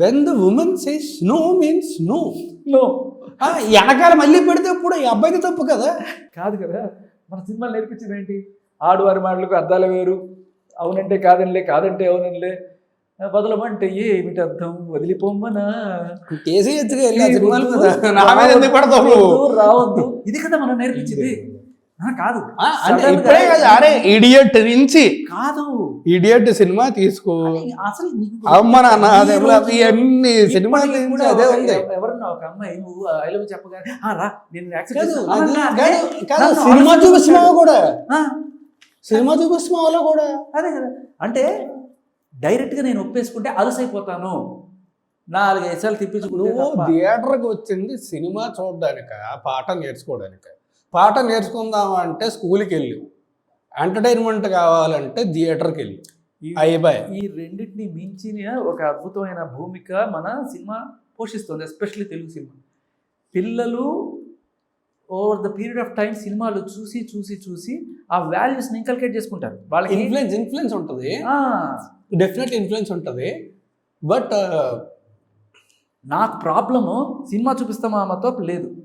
When the women says no means no no వెనకాల మళ్ళీ పెడితే ఇప్పుడు ఈ అబ్బాయికి తప్పు కదా? కాదు కదా. మన సినిమాలు నేర్పించింది ఏంటి? ఆడువారి మాటలకు అర్థాలు వేరు. అవునంటే కాదనిలే కాదంటే అవుననిలే. వదలమంటే ఏమిటి అర్థం వదిలిపోమ్మనా? కేసీహెచ్గా వెళ్ళి? రావద్దు, ఇది కదా మనం నేర్పించింది. కాదు. గా- ఇప్పుడే కదా అరే ఇడియట్ నుంచి. కాదు. ఇడియట్ సినిమా తీసుకో. అసలు అమ్మ నాన్న సినిమాల నుంచి కూడా అదే ఉంది. ఎవరన్నా ఒక అమ్మాయి నువ్వు ఐ లవ్ సినిమా. చూపిస్తున్నావు కూడా. సినిమా చూపిస్తున్నావులో కూడా. అదే కదా. అంటే డైరెక్ట్గా నేను ఒప్పేసుకుంటే అలసైపోతాను. నాలుగు ఐసాలు తిప్పించుకుంటే నువ్వు. థియేటర్కి వచ్చింది సినిమా చూడడానిక పాఠం నేర్చుకోవడానికి? పాఠం నేర్చుకుందామా అంటే స్కూల్కి వెళ్ళు. ఎంటర్టైన్మెంట్ కావాలంటే థియేటర్కి వెళ్ళు. ఈ- అయ్యబాయ్ ఈ రెండింటిని మించిన ఒక అద్భుతమైన భూమిక మన సినిమా పోషిస్తుంది ఎస్పెషల్లీ తెలుగు సినిమా. పిల్లలు over the period of time సినిమాలు చూసి చూసి చూసి ఆ వాల్యూస్ని ఇంకల్కేట్ చేసుకుంటారు. వాళ్ళకి ఇన్ఫ్లుయెన్స్ ఇన్ఫ్లుయెన్స్ ఉంటుంది. ఆ, డెఫినెట్ ఇన్ఫ్లుయెన్స్ ఉంటుంది. బట్ నాకు ప్రాబ్లము సినిమా చూపిస్తామా అమ్మతో లేదు.